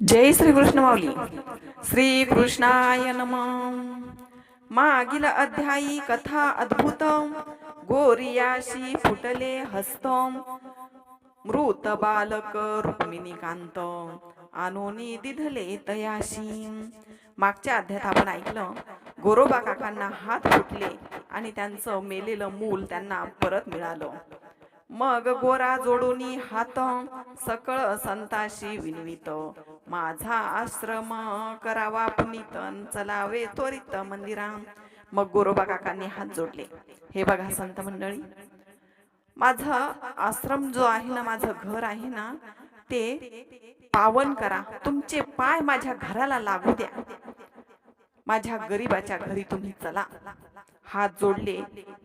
जय श्री कृष्ण माऊली. श्री कृष्णाय नम. मागील अध्यायी कथा अद्भुत. गोरियाशी फुटले हस्त. मृत बालक रुक्मिणीकांत. कांत दिधले तयाशी. मागच्या अध्यात आपण ऐकलं गोरोबा काकांना हात फुटले आणि त्यांचं मेलेलं मूल त्यांना परत मिळालं. मग गोरा जोडूनी हात सकळ संताशी विनवित माझा आश्रम करावा पुनितन चलावे त्वरित मंदिरा. मग गोरोबा काकांनी हात जोडले. हे बघा संत मंडळी माझं आश्रम जो आहे ना माझं घर आहे ना ते पावन करा. तुमचे पाय माझ्या घराला लागू द्या. माझ्या गरीबाच्या घरी तुम्ही चला. हात जोडले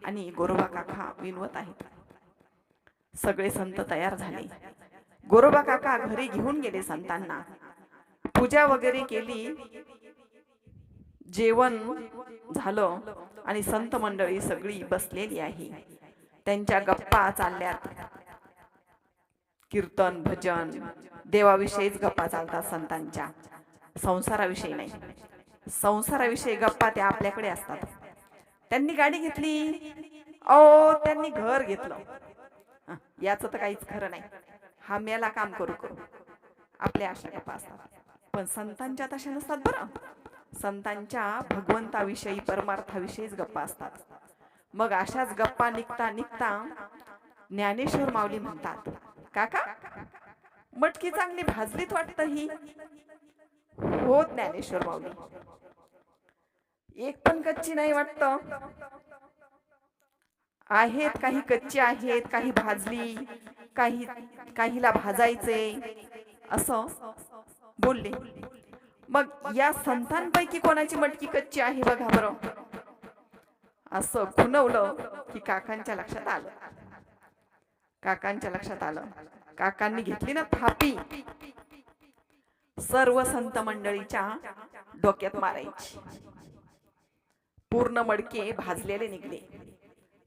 आणि गोरोबा काका विनवत आहेत. सगळे संत तयार झाले. गोरोबा काका घरी घेऊन गेले संतांना. पूजा वगैरे केली जेवण झालं आणि संत मंडळी सगळी बसलेली आहे. त्यांच्या गप्पा चालल्यात. कीर्तन भजन देवाविषयीच गप्पा चालतात संतांच्या. संसाराविषयी नाही. संसाराविषयी गप्पा त्या आपल्याकडे असतात. त्यांनी गाडी घेतली. ओ त्यांनी घर घेतलं. याचं तर काहीच खरं नाही. हा मेला काम करू करू. आपल्या अशा गप्पा असतात. पण संतांच्या तशा नसतात बरं. संतांच्या भगवंताविषयी परमार्थाविषयीच गप्पा असतात. मग अशाच गप्पा निघता निघता ज्ञानेश्वर माऊली म्हणतात काका मटकी चांगली भाजलीत वाटतं ही? हो ज्ञानेश्वर माऊली. एक पण कच्ची नाही वाटत. आहेत काही कच्ची आहेत काही भाजली काही काहीला भाजायचे. असं बोलले मग या संतांपैकी कोणाची मटकी कच्ची आहे बघा बरं. असं खुनवलं की काकांच्या लक्षात आलं. काकांच्या लक्षात आलं. काकांनी घेतली ना थापी. सर्व संत मंडळीच्या डोक्यात मारायची. पूर्ण मडके भाजलेले निघले.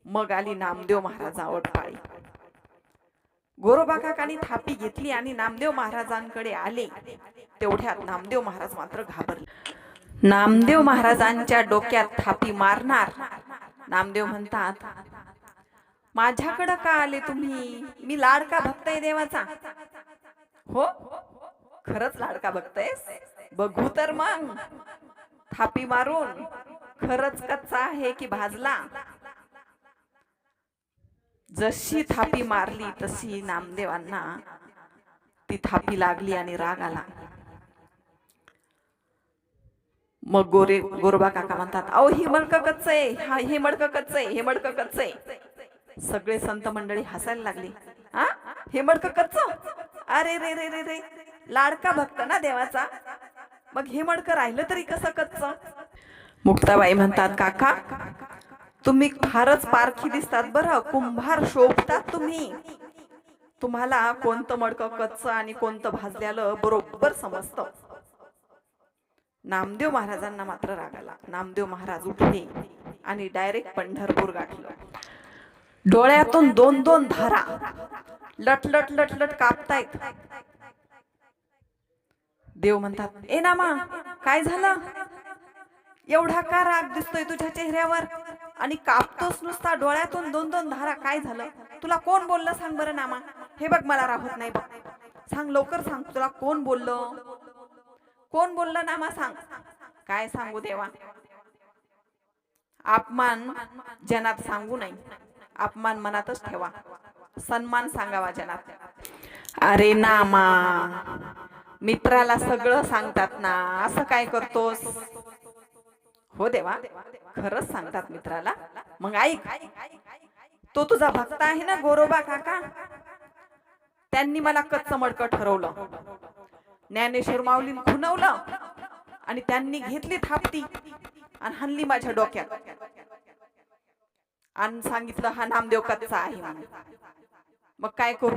मग आली नामदेव महाराजावर पाळी गोरोबा काकांनी थापी घेतली आणि नामदेव महाराजांकडे आले. तेवढ्यात नामदेव महाराज मात्र घाबरले. नामदेव महाराजांच्या डोक्यात थापी मारणार. नामदेव म्हणतात माझ्याकडं का आले तुम्ही? मी लाडका भक्त आहे देवाचा. हो? खरंच लाडका भक्त बघू तर मग. थापी मारून. खरंच कच्चा आहे की भाजला? जशी थापी मारली तशी नामदेवांना ती थापी लागली आणि राग आला. मग गोरे गोरोबा काका म्हणतात अहो हे मडकं कच्च आहे हा हे मडकं कच्च आहे हे मडकं कच्च आहे. सगळे संत मंडळी हसायला लागली. हा? हे मडकं कच्च? अरे रे रे रे रे. लाडका भक्त ना देवाचा. मग हे मडकं राहिलं तरी कसं कच्च? मुक्ताबाई म्हणतात काका तुम्ही फारच पारखी दिसतात बरं. कुंभार शोभतात तुम्ही. तुम्हाला कोणतं मडकं कच्च आणि कोणतं भाजल्यालं बरोबर समजतं. नामदेव महाराजांना मात्र राग आला नामदेव महाराज उठले आणि डायरेक्ट पंढरपूर गाठलं. डोळ्यातून दोन दोन धारा. लट लट लट लट कापतायत. देव म्हणतात ए नामा काय झालं? एवढा का राग दिसतोय तुझ्या चेहऱ्यावर? आणि कापतोस नुसता डोळ्यातून दोन दोन धारा काय झालं? तुला कोण बोललं सांग बरं नामा? हे बघ मला राहत नाही सांग लवकर सांग तुला कोण बोललं? कोण बोललं नामा सांग? काय सांगू देवा? अपमान जनात सांगू नाही अपमान मनातच ठेवा. सन्मान सांगावा जनात. अरे नामा मित्राला सगळं सांगतात ना असं काय करतोस? हो देवा खरंच सांगतात मित्राला. मग ऐक तो तुझा भक्त आहे ना गोरोबा काका? त्यांनी मला कच्च मडकं ठरवलं. ज्ञानेश्वर माऊलीन खुनवलं आणि त्यांनी घेतली थापती आणि हल्ली माझ्या डोक्यात. आणि सांगितलं हा नामदेव कच्चा आहे मग काय करू?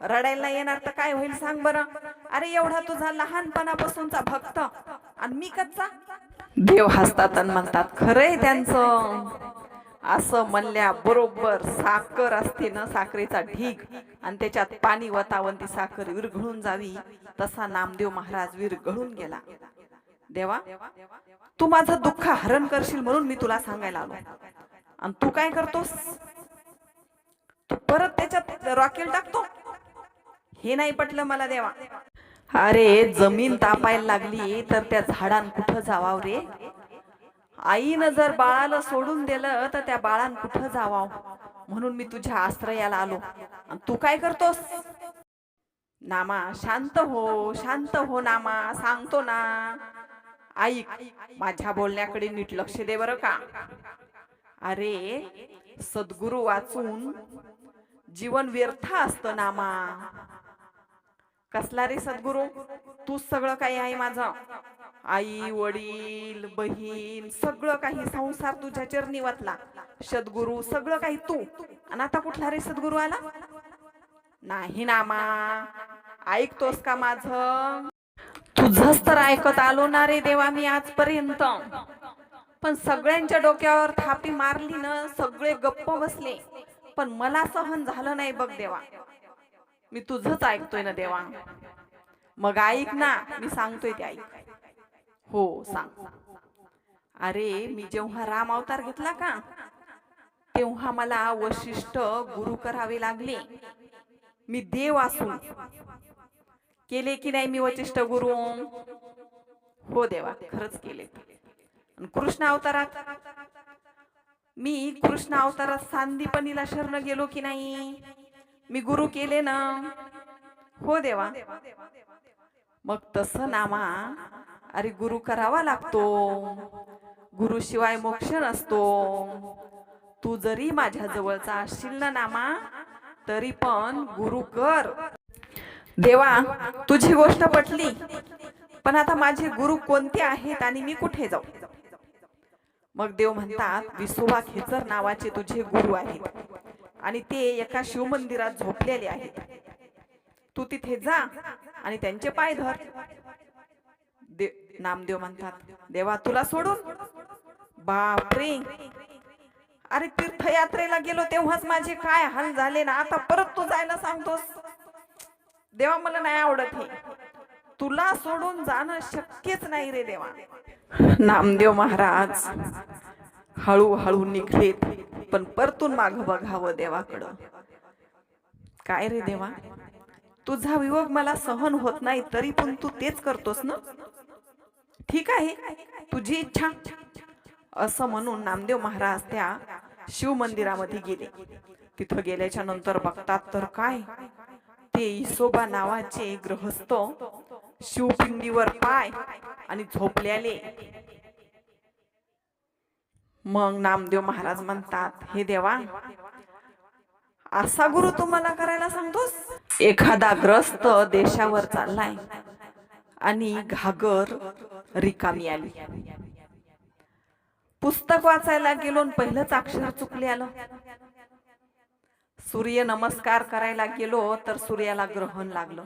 रडायला येणार तर काय होईल सांग बरं? अरे एवढा तुझा लहानपणापासूनचा भक्त. आणि मी कच्चा? देव हसतात आणि म्हणतात खरंय त्यांचं. असं म्हणल्या बरोबर साखर असते ना साखरेचा ढीग. आणि त्याच्यात पाणी वतावून ती साखर विरघळून जावी. तसा नामदेव महाराज विरघळून गेला. देवा तू माझं दुःख हरण करशील म्हणून मी तुला सांगायला आलो. आणि तू काय करतोस? तू परत त्याच्यात रॉकेल टाकतो. हे नाही पटलं मला देवा. अरे जमीन तापायला लागली तर त्या झाडां कुठं जावाव रे? आईनं जर बाळाला सोडून दिलं तर त्या बाळान कुठं जावा? म्हणून मी तुझ्या आश्रयाला आलो. आणि तू काय करतोस? नामा शांत हो शांत हो नामा सांगतो ना. ऐक माझ्या बोलण्याकडे नीट लक्ष दे बरं का. अरे सद्गुरु वाचून जीवन व्यर्थ असतं नामा. कसला रे सद्गुरु? तूच सगळं काही आहे माझं. आई वडील बहीण सगळं काही संसार तुझ्या चरणी वाचला सद्गुरु सगळं काही तू. आणि आता कुठला रे सद्गुरु आला? नाही नामा ऐकतोस का माझ? तुझच तर ऐकत आलो ना रे देवा मी आजपर्यंत. पण सगळ्यांच्या डोक्यावर थापी मारली ना सगळे गप्प बसले. पण मला सहन झालं नाही बघ देवा. मी तुझच ऐकतोय ना देवा. मग ऐक ना मी सांगतोय ते ऐक. हो सांग. अरे मी जेव्हा राम अवतार घेतला का तेव्हा मला वशिष्ठ गुरु करावे लागले. मी देव असून. केले की नाही मी वशिष्ठ गुरु? हो देवा खरंच केले. कृष्ण अवतारात मी कृष्ण अवतारात सांदीपणीला शरण गेलो की नाही? मी गुरु केले ना? हो देवा. मग तस नामा अरे गुरु करावा लागतो. गुरु शिवाय मोक्ष नसतो. तू जरी माझ्या जवळचा असशील ना नामा तरी पण गुरु कर. देवा तुझी गोष्ट पटली. पण आता माझे गुरु कोणते आहेत आणि मी कुठे जाऊ? मग देव म्हणतात विसोबा खेचर नावाचे तुझे गुरु आहेत. आणि ते एका शिवमंदिरात झोपलेले आहेत. तू तिथे जा आणि त्यांचे पाय धर. नामदेव म्हणतात देवा तुला सोडून? बापरे. अरे तीर्थयात्रेला गेलो तेव्हाच माझे काय हाल झाले ना आता परत तू जायला सांगतोस. देवा मला नाही आवडत हे. तुला सोडून जाणं शक्यच नाही रे देवा. नामदेव महाराज हळूहळू निघलेत पण परतून माग बघावं देवाकडं. काय रे देवा? तुझा वियोग मला सहन होत नाही तरी पण तू तेच करतोस ना? ठीक आहे. तुझी इच्छा. असं म्हणून नामदेव महाराज त्या शिव मंदिरामध्ये गेले. तिथं गेल्याच्यानंतर बघतात तर काय? ते इसोबा नावाचे ग्रहस्थ शिवपिंडीवर पाय आणि झोपल्याले मग नामदेव महाराज म्हणतात हे देवा असा गुरु तुम्हाला करायला सांगतोस? एखादा ग्रस्त देशावर चाललाय आणि घागर रिकामी आली. पुस्तक वाचायला गेलो आणि पहिलंच अक्षर चुकले आलं. सूर्य नमस्कार करायला गेलो तर सूर्याला ग्रहण लागलं.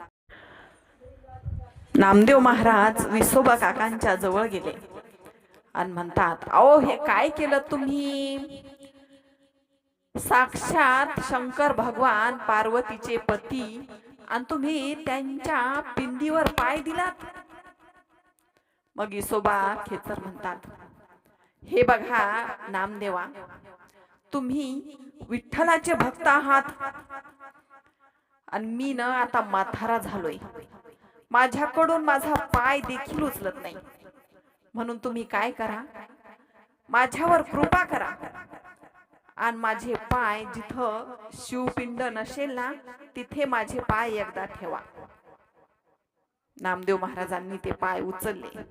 नामदेव महाराज विसोबा काकांच्या जवळ गेले. आणि म्हणतात अहो हे काय केलं तुम्ही? साक्षात शंकर भगवान पार्वतीचे पती आणि तुम्ही त्यांच्या पिंडीवर पाय दिलात. मग इसोबा खेचर म्हणतात हे बघा नामदेवा तुम्ही विठ्ठलाचे भक्त आहात. आणि मी ना आता माथारा झालोय. माझ्याकडून माझा पाय देखील उचलत नाही. म्हणून तुम्ही काय करा? माझ्यावर कृपा करा. आणि माझे पाय जिथं शिवपिंड नसेल ना तिथे माझे पाय एकदा ठेवा. नामदेव महाराजांनी ते पाय उचलले.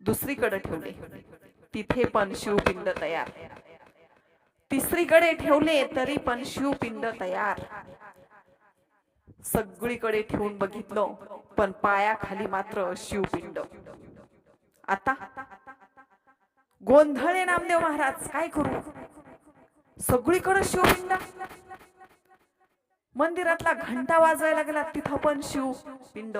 दुसरीकडे ठेवले. तिथे पण शिवपिंड तयार. तिसरीकडे ठेवले तरी पण शिवपिंड तयार. सगळीकडे ठेवून बघितलं पण पायाखाली मात्र शिवपिंड. आता? गोंधळे नामदेव महाराज काय करू? सगळीकडे शिवपिंड? मंदिरातला घंटा वाजवायला गेला तिथं पण शिवपिंड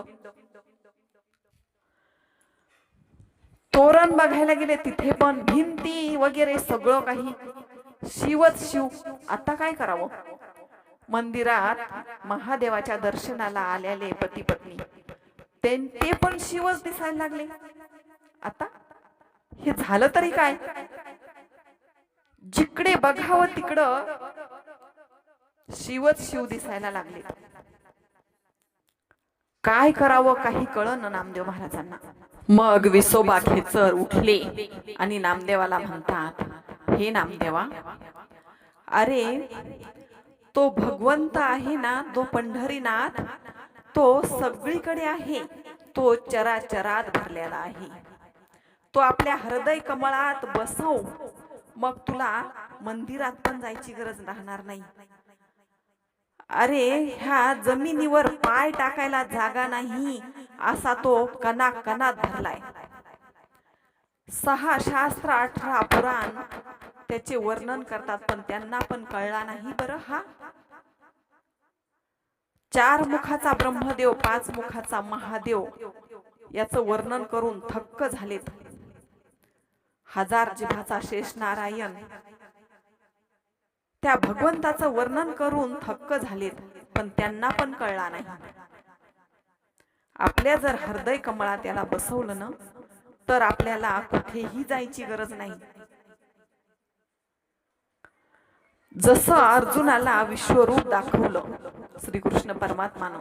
तोरण बघायला गेले तिथे पण भिंती वगैरे सगळं काही. शिवच शिव. आता काय करावं? मंदिरात महादेवाच्या दर्शनाला आलेले पती पत्नी ते पण शिवच दिसायला लागले. आता? हे झालं तरी काय? जिकडे बघावं तिकडं शिवच शिव दिसायला लागले. काय करावं काही कळन नामदेव महाराजांना. मग विसोबा खेचर उठले आणि नामदेवाला म्हणतात हे नामदेवा अरे तो भगवंत आहे ना तो पंढरीनाथ तो सगळीकडे आहे तो चराचरात भरलेला आहे. तो आपल्या हृदय कमळात बसव मग तुला मंदिरात पण जायची गरज राहणार नाही. अरे ह्या जमिनीवर पाय टाकायला जागा नाही असा तो कना कणात धरलाय. सहा शास्त्र अठरा पुराण त्याचे वर्णन करतात पण त्यांना पण कळला नाही बरं हा? चार मुखाचा ब्रह्मदेव पाच मुखाचा महादेव याचं वर्णन करून थक्क झालेत. हजार जिभाचा शेष नारायण त्या भगवंताचं वर्णन करून थक्क झालेत पण त्यांना पण कळला नाही. आपल्या जर हृदय कमळात त्याला बसवलं ना तर आपल्याला कुठेही जायची गरज नाही. जसं अर्जुनाला विश्वरूप दाखवलं श्रीकृष्ण परमात्मानं.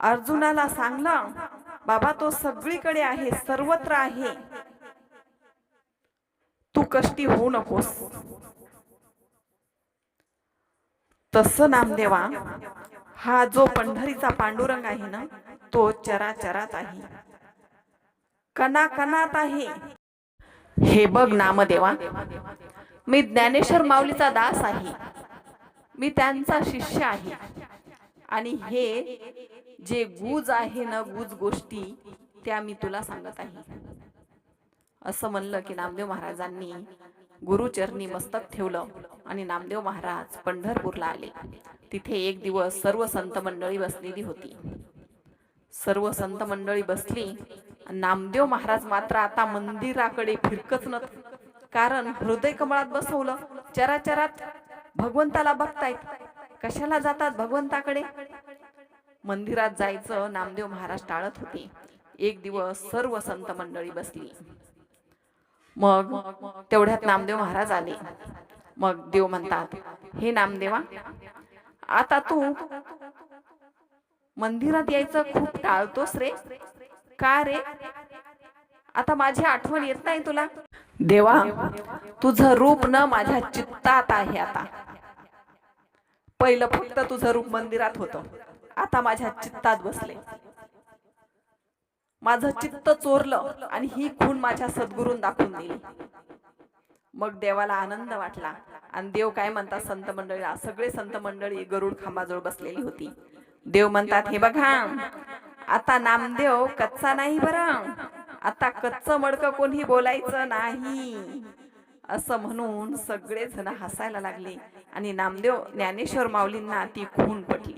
अर्जुनाला सांगलं बाबा तो सगळीकडे आहे सर्वत्र आहे. तू कष्टी होऊ नकोस. तसं नामदेवा हा जो पंढरीचा पांडुरंग आहे ना तो चराचरात आहे. कणा कणात आहे. हे बघ नामदेवा मी ज्ञानेश्वर माऊलीचा दास आहे. मी त्यांचा शिष्य आहे. आणि हे जे गुज आहे ना गुज गोष्टी त्या मी तुला सांगत आहे. असं म्हणलं की नामदेव महाराजांनी गुरुचरणी मस्तक ठेवलं आणि नामदेव महाराज पंढरपूरला आले. तिथे एक दिवस सर्व संत मंडळी बसलेली होती. सर्व संत मंडळी बसली नामदेव महाराज मात्र आता मंदिराकडे फिरकच न कारण हृदय कमळात बसवलं. चराचरात भगवंताला बघतायत. कशाला जातात भगवंताकडे? मंदिरात जायचं नामदेव महाराज टाळत होते. एक दिवस सर्व संत मंडळी बसली. मग तेवढ्यात नामदेव महाराज आले. मग देव म्हणतात हे नामदेवा आता तू मंदिरात यायचं खूप टाळतोस रे. का रे? आता माझी आठवण येत नाही तुला. देवा तुझं रूप न माझ्या चित्तात आहे आता. पहिलं फक्त तुझं रूप मंदिरात होतं. आता माझ्या चित्तात बसले. माझं चित्त चोरलं आणि ही खून माझ्या सद्गुरून दाखवून दिली. मग देवाला आनंद वाटला आणि देव काय म्हणतात संत मंडळीला? सगळे संत मंडळी गरुड खांबाजवळ बसलेली होती. देव म्हणतात हे बघा आता नामदेव कच्चा नाही बरं. आता कच्च मडकं कोणी बोलायचं नाही. असं म्हणून सगळे जण हसायला लागले आणि नामदेव ज्ञानेश्वर माऊलींना ती खून पटली.